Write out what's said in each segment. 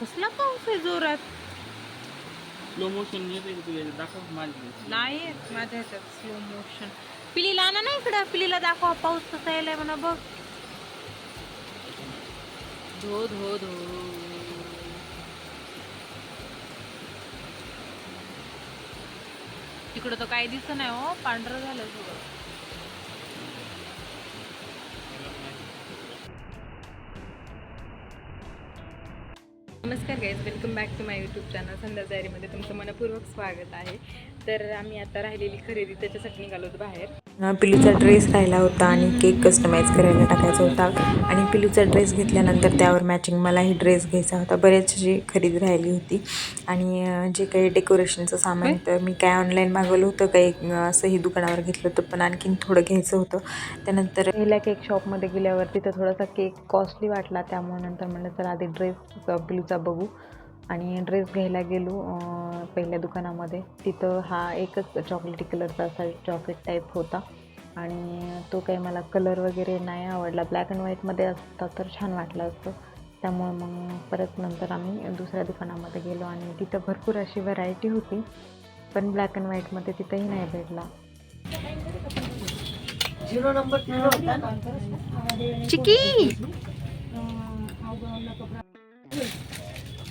कसला पाऊस आहे जोरात? स्लो मोशन येते तुला दाखव माझी नाही येत माझ्या ह्याच्यात स्लो मोशन पिलीला आणा ना इकडं. पिलीला दाखवा पाऊस कसा यायलाय म्हणा बघ. धो धो धो. तिकडं तर काही दिसत नाही हो. पांढरं झालं सगळं. नमस्कार guys welcome back to my YouTube channel Sandhya डायरीमध्ये तुमचं मनपूर्वक स्वागत आहे. तर आम्ही आता राहिलेली खरेदी त्याच्यासाठी निघालो होतो बाहेर. पिलूचा ड्रेस राहिला होता आणि केक कस्टमाइज करायला टाकायचा होता. आणि पिलूचा ड्रेस घेतल्यानंतर त्यावर मॅचिंग मलाही ड्रेस घ्यायचा होता. बरेचशी खरेदी राहिली होती. आणि जे काही डेकोरेशनचं सामान तर मी काय ऑनलाईन मागवलं होतं काही असंही दुकानावर घेतलं होतं पण आणखीन थोडं घ्यायचं होतं. त्यानंतर पहिल्या केक शॉपमध्ये गेल्यावर तिथं थोडासा केक कॉस्टली वाटला त्यामुळे नंतर म्हणलं तर आधी ड्रेस पिलूचा बघू. आणि ड्रेस घ्यायला गेलो पहिल्या दुकानामध्ये. तिथं हा एकच चॉकलेटी कलरचा असा चॉकलेट टाईप होता. आणि तो काही मला कलर वगैरे नाही आवडला. ब्लॅक अँड व्हाईटमध्ये असता तर छान वाटलं असतं. त्यामुळे मग परत नंतर आम्ही दुसऱ्या दुकानामध्ये गेलो आणि तिथं भरपूर अशी व्हरायटी होती. पण ब्लॅक अँड व्हाईटमध्ये तिथंही नाही भेटला. चिकी!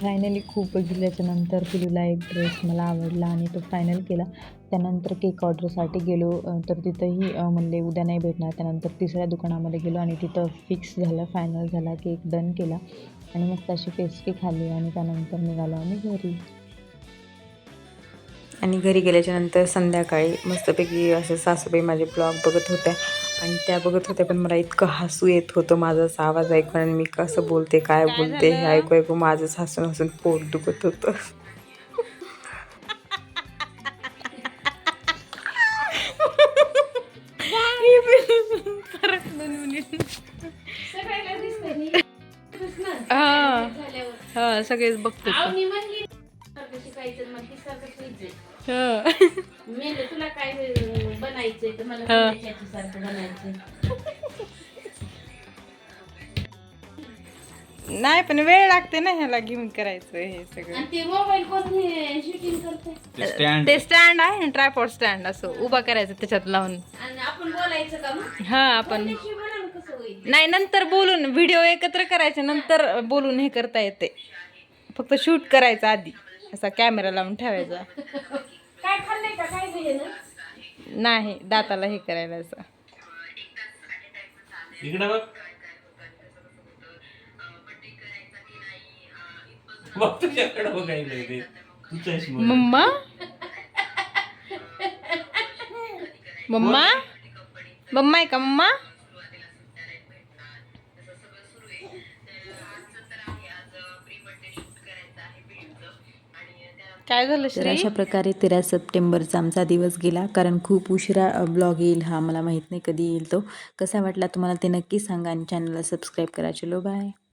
फायनली खूप बघितल्याच्या नंतर पिलूला एक ड्रेस मला आवडला आणि तो फायनल केला. त्यानंतर केक ऑर्डरसाठी गेलो तर तिथंही म्हणले उद्या नाही भेटणार. त्यानंतर तिसऱ्या दुकानामध्ये गेलो आणि तिथं फिक्स झालं फायनल झाला केक डन केला. आणि मस्त अशी पेस्ट्री खाल्ली आणि त्यानंतर निघालो आम्ही घरी. आणि घरी गेल्याच्यानंतर संध्याकाळी मस्तपैकी असे सासूबाई माझे ब्लॉग बघत होत्या. आणि त्या बघत होत्या पण मला इतकं हसू येत होतं माझा असा आवाज ऐकून आणि मी कसं बोलते काय बोलते हे? ऐकू ऐकू माझंच हसून हसून पोट दुखत होतं. हा. हा सगळेच बघतो. मेले तुला काय बनायचंय तर मला हा. सारखं बनायचंय. नाही पण वेळ लागते ना ह्याला घेऊन करायचं हे सगळं. आणि ते मोबाईल कोण शूटिंग करते. ते स्टँड ते स्टँड आहे ना ट्रायपॉड स्टँड असं उभा करायचं त्याच्यात लावून. आणि आपण बोलायचं का मग? हा आपण नाही नंतर बोलून व्हिडिओ एकत्र करायचे नंतर बोलून हे करता येते. फक्त शूट करायचं आधी असा कॅमेरा लावून ठेवायचा. काय खाल्लंय का? काय घे ना? नाही दाताला हे करायला असं. इकडे बघ. बघ तुझ्याकडे बघायला ते. तू चष्मा मम्मा? मम्मा? मम्मा आहे का मम्मा? काय झालं तर श्री? अशा प्रकारे तेरा सप्टेंबरचा आमचा दिवस गेला कारण खूप उशिरा ब्लॉग येईल हा मला माहीत नाही कधी येईल तो. कसा वाटला तुम्हाला ते नक्की सांगा आणि चॅनलला सबस्क्राईब करा. चलो बाय